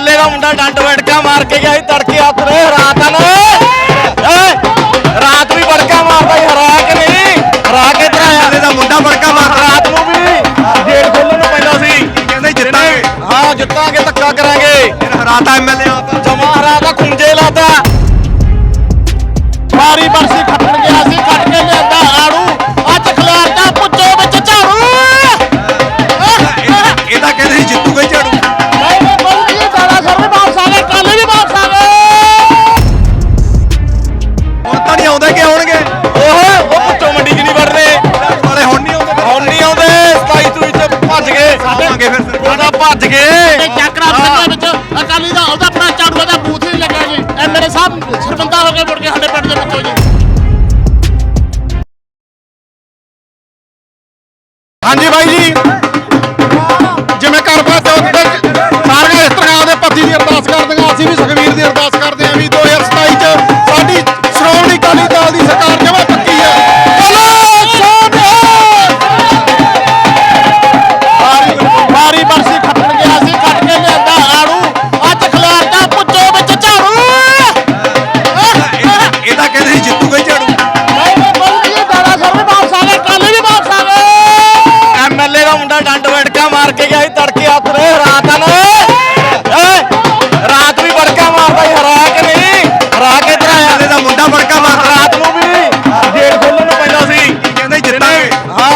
MLA ਦਾ ਮੁੰਡਾ ਡੰਡ ਵੜਕਾ ਮਾਰ ਕੇ ਗਿਆ ਸੀ ਤੜਕੇ ਹੱਥ ਨੇ ਰਾਤ ਨੇ। ਰਾਤ ਵੀ ਵੜਕਾ ਮਾਰਦਾ ਸੀ ਹਰਾ ਕੇ ਨਹੀਂ ਹਰਾ ਕੇ ਤਰਾਇਆ ਦਾ ਮੁੰਡਾ ਵੜਕਾ ਮਾਰਦਾ। ਰਾਤ ਨੂੰ ਵੀ ਗੇਟ ਖੋਲਣ ਨੂੰ ਪੈਂਦਾ ਸੀ। ਕਹਿੰਦੇ ਜਿੱਤਾਂਗੇ। ਹਾਂ ਜਿੱਤਾਂਗੇ ਧੱਕਾ ਕਰਾਂਗੇ। ਹਰਾਤਾ ਐਮਐਲਏ ਆਪਾਂ ਜਮਾ ਹਰਾ ਦਾ ਖੁੰਝੇ ਲਾਤਾ। ਮਾਰੀ ਬਰਸੀ ਨਹੀਂ ਆਉਂਦੇ ਕਿ ਆਉਣਗੇ। ਓਏ ਉਹ ਪੁੱਜੋ ਮੰਡੀ ਚ ਨਹੀਂ ਵੜਨੇ ਵਾਲੇ ਹੁਣ ਨਹੀਂ ਆਉਂਦੇ। ਹੁਣ ਨਹੀਂ ਆਉਂਦੇ 27 ਤੂੰ ਚ ਭੱਜ ਗਏ। ਆਵਾਂਗੇ ਫਿਰ। ਉਹਦਾ ਭੱਜ ਗਏ। ਚੱਕਰਾ ਸਿੰਘਾਂ ਵਿੱਚ ਅਕਾਲੀ ਦਾ ਉਹਦਾ ਆਪਣਾ ਝਾੜੂ ਦਾ ਬੂਥ ਹੀ ਲੱਗਿਆ ਜੀ। ਐਮਐਲਏ ਸਾਹਿਬ ਸਰਬੰਦਾ ਹੋ ਕੇ ਮੁੜ ਕੇ ਸਾਡੇ ਪਿੰਡ ਦੇ ਵਿੱਚੋਂ ਜੀ। ਹਾਂਜੀ ਬਾਈ ਜੀ।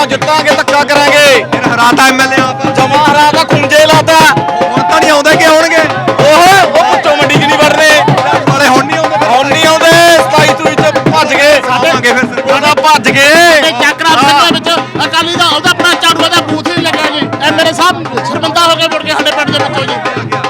ਜਿੱਤਾਂਗੇ ਹਾਂ ਜਿੱਤਾਂਗੇ ਧੱਕਾ ਕਰਾਂਗੇ। ਹਰਾਤਾ ਐਮਐਲਏ ਆਪਾਂ। ਜਮਾ ਹਰਾ ਦਾ ਖੁੰਝੇ ਲਾਤਾ। ਹੁਣ ਤਾਂ ਨਹੀਂ ਆਉਂਦੇ ਕਿ ਆਉਣਗੇ? ਓਏ ਉਹ ਪੁੱਜੋ ਮੰਡੀ ਚ ਨਹੀਂ ਵੜਨੇ। ਵਾਲੇ ਹੁਣ ਨਹੀਂ ਆਉਂਦੇ ਹੁਣ ਨਹੀਂ ਆਉਂਦੇ 27 ਤੂੰ ਚ ਭੱਜ ਗਏ। ਆਵਾਂਗੇ ਫਿਰ ਉਹਦਾ ਭੱਜ ਗਏ। ਚੱਕਰਾ ਸਿੰਘਾਂ ਵਿੱਚ ਅਕਾਲੀ ਦਾ ਉਹਦਾ ਆਪਣਾ ਝਾੜੂ ਦਾ ਬੂਥ ਹੀ ਲੱਗਿਆ ਜੀ। ਐਮਐਲਏ ਸਾਹਿਬ ਸਰਬੰਦਾ ਹੋ ਕੇ ਮੁੜ ਕੇ ਸਾਡੇ ਪਿੰਡ ਦੇ ਵਿੱਚੋਂ ਜੀ।